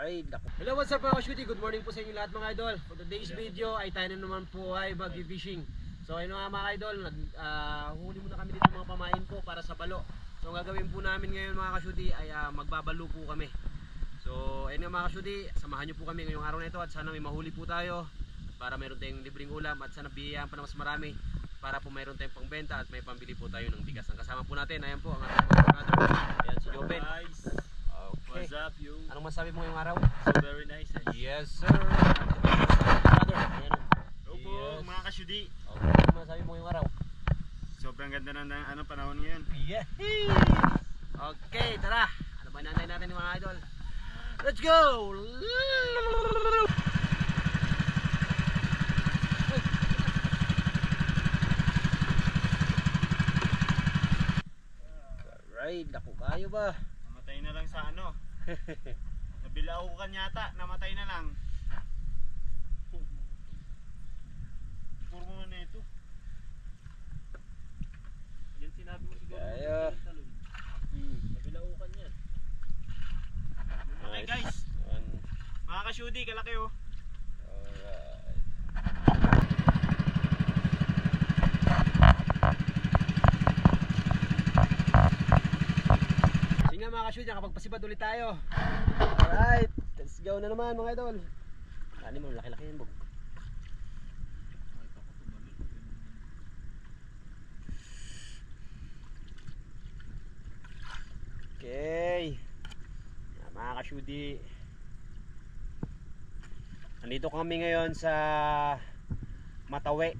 Alright. Hello, what's up mga ka-shooty? Good morning po sa inyo lahat mga idol. For today's video ay tayo na naman po ay mag-fishing. So ayun nga mga idol, nag, ah, huli muna kami dito mga pamain po para sa balo. So ang gagawin po namin ngayon mga ka-shooty ay ah, magbabalo po kami. So ayun nga mga ka-shooty, samahan nyo po kami ngayong araw na ito at sana may mahuli po tayo para mayroon tayong libreng ulam at sana biyayaan pa ng mas marami para po mayroon tayong pangbenta at may pambili po tayo ng bigas. Ang kasama po natin, ayan po ang ating brother. Ayan si Joven. Okay. What's up you? Anong masabi mo ngayong araw? So very nice eh. Yes, sir. Brother, ayan. Hello po Yes. mga kasyudi. Okay, ano masabi mo ngayong araw? Sobrang ganda na ng ano, panahon ngayon. Yeah. Okay, tara. Ano ba nantay natin mga idol? Let's go! Alright, naku kayo ba? Namatay na lang sa ano. Nabilaukan yata, namatay na lang. Puro mo na ito. Yan sinabi mo siguro. Kaya. Hmm. Nabilaukan yan. Okay guys, mga kasyudi, kalaki oh. Alright. Mga ka-shoot, nakapagpasibad ulit tayo. Alright, let's go na naman mga idol. Ano mo, laki-laki yan bog. Okay. Mga ka-shooti. Nandito kami ngayon sa Matawe.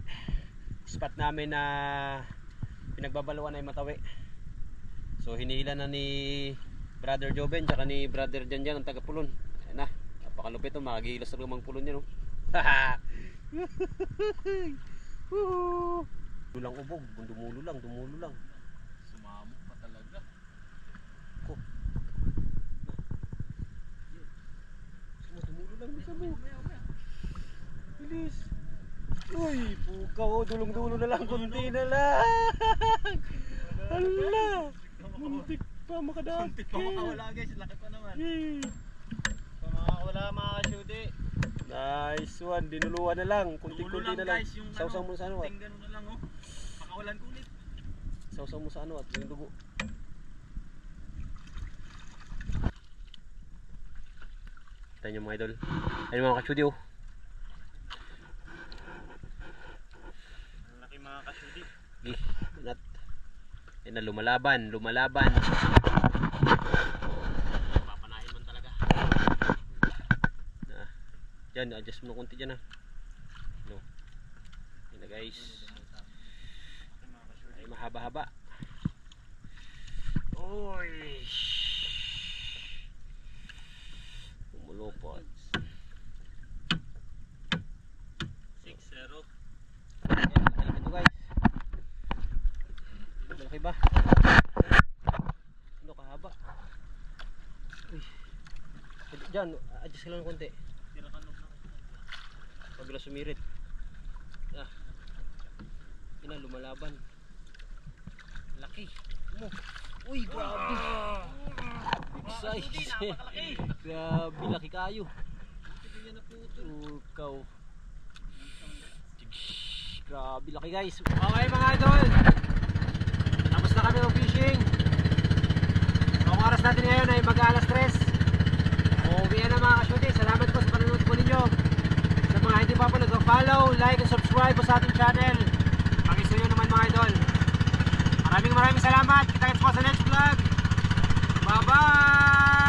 Spot namin na pinagbabaluan ay Matawe. So hinihila na ni Brother Joven tsaka ni Brother Janjan ang taga Pulon. Ayan na. Napakalupit to, makagilas talaga mga pulon yan oh. Dulang ubog, dumulo lang, dumulo lang. Sumamok pa talaga. Ko. Dumulo lang bisa mo. Bilis. Uy, pukaw, dulong-dulo na lang, kunti na lang. Pa makadaan. Kunti pa makawala guys, laki pa naman. Pa makawala mga kasyudi. Nice one, dinuluan na lang, kunti-kunti na lang. guys, yung Sausaw mo sa ano at kunting ganun na lang oh. Pakawalan ko ulit. sausaw mo sa ano at yung dugo. Kita niyo mga idol. Ayun mga katsudi oh. Ang laki mga kasyudi. Gi, nat. Yan na lumalaban, lumalaban. Papanain man talaga. Na. Diyan, adjust mo konti diyan ha. No. Yan na guys. Ay mahaba-haba. Oy. Umulupot. 6-0. Ayan, ito guys. Malaki ba? Ano kahaba? Uy. Diyan, adjust ka lang ng konti. Wala sumirit. Ah. Yun na, lumalaban. Laki. Mo. Uy, grabe. Big size. grabe, laki kayo. Ukaw. Grabe, laki guys. Okay mga idol. Tapos na kami mag-fishing. So, ang oras natin ngayon ay mag-alas 3. Uuwi na mga kasyuti. Salamat po sa panonood po ninyo. Hindi pa po nag-follow, like, and subscribe po sa ating channel. Pakisuyo naman mga idol. Maraming maraming salamat. Kita-kits po sa next vlog. Bye-bye!